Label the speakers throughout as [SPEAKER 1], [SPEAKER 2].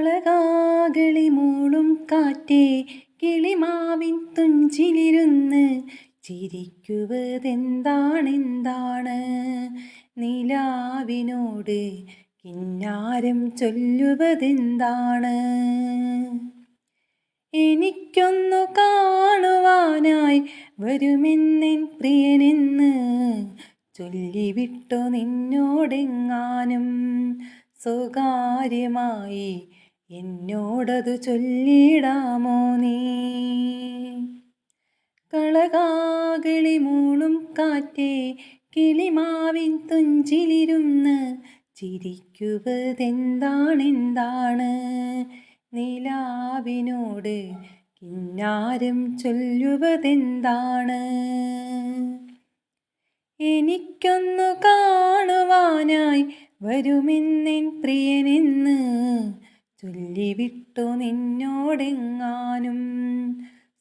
[SPEAKER 1] കളകാകളി മൂളും കാറ്റേ കിളിമാവിൻ തുഞ്ചിലിരുന്ന് ചിരിക്കുവതെന്താണെന്താണ്? നിലാവിനോട് കിന്നാരം ചൊല്ലുവതെന്താണ്? എനിക്കൊന്നു കാണുവാനായി വരുമെന്നിൻ പ്രിയനെന്ന് ചൊല്ലിവിട്ടു നിന്നോടെങ്ങാനും സ്വകാര്യമായി എന്നോടതു ചൊല്ലിടാമോ നീ? കളകാകിളി മൂളും കാറ്റേ കിളിമാവിൻ തുഞ്ചിലിരുന്ന് ചിരിക്കുവതെന്താണെന്താണ്? നിലാവിനോട് കിന്നാരം ചൊല്ലുവതെന്താണ്? എനിക്കൊന്നു കാണുവാനായി വരുമെന്നെൻ പ്രിയനെന്ന് ചൊല്ലിവിട്ടു നിന്നോടെങ്ങാനും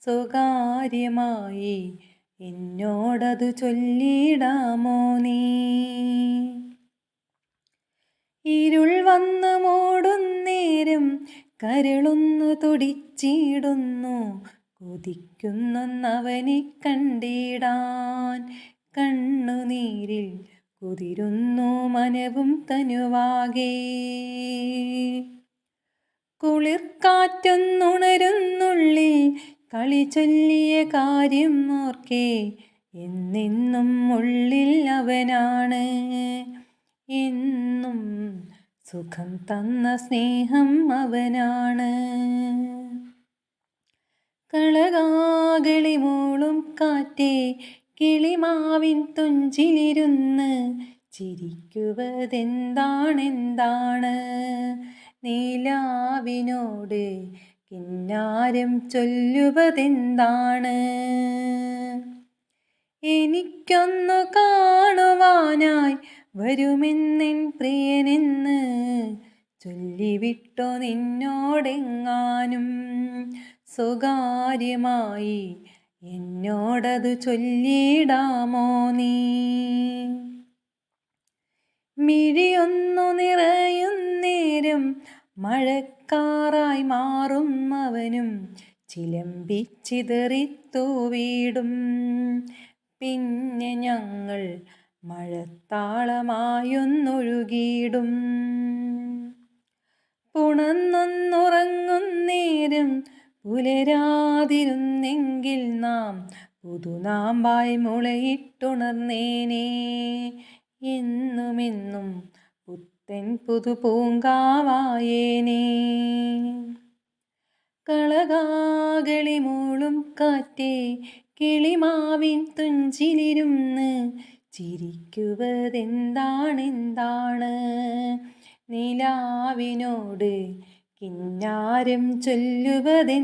[SPEAKER 1] സ്വകാര്യമായി എന്നോടതു ചൊല്ലിടാമോ നീ? ഇരുൾ വന്നു മൂടുന്നേരം കരളൊന്നു തുടിച്ചിടുന്നു കൊതിക്കുന്നവനെ കണ്ടിടാൻ കണ്ണുനീരിൽ കുതിരുന്നു മനവും തനുവാകേ. കുളിർക്കാറ്റൊന്നുണരുന്നുള്ളിൽ കളി ചൊല്ലിയ കാര്യം ഓർക്കേ. എന്നെന്നും ഉള്ളിൽ അവനാണ്. എന്നും സുഖം തന്ന സ്നേഹം അവനാണ്. കളകാകളി മൂളും കാറ്റേ കിളിമാവിൻ തുഞ്ചിലിരുന്ന് ചിരിക്കുവതെന്താണെന്താണ്? നീലാവിനോട് കിന്നാരം ചൊല്ലുവതെന്താണ്? എനിക്കൊന്നു കാണുവാനായി വരുമെന്നിൻ പ്രിയനെന്ന് ചൊല്ലിവിട്ടോ നിന്നോടെങ്ങാനും സ്വകാര്യമായി എന്നോടതു ചൊല്ലിടാമോ നീ? മിഴിയൊന്നു നിറയുന്നേരം മഴക്കാറായി മാറും അവനും. ചിലമ്പിച്ചിതറിത്തു വീടും. പിന്നെ ഞങ്ങൾ മഴത്താളമായൊന്നൊഴുകിയിടും. പുണന്നൊന്നുറങ്ങുന്നേരം പുലരാതിരുന്നെങ്കിൽ നാം പുതുനാമ്പായി മുളയിട്ടുണർന്നേനേ. എന്നുമെന്നും പുത്തൻ പൂങ്കാവായേനേ. കളകാകളി മൂളും കാറ്റേ കിളിമാവിൻ തുഞ്ചിലിരുന്ന് ചിരിക്കുവതെന്താണെന്താണ്? നിലാവിനോട് കിന്നാരം ചൊല്ലുവതെന്താണ്?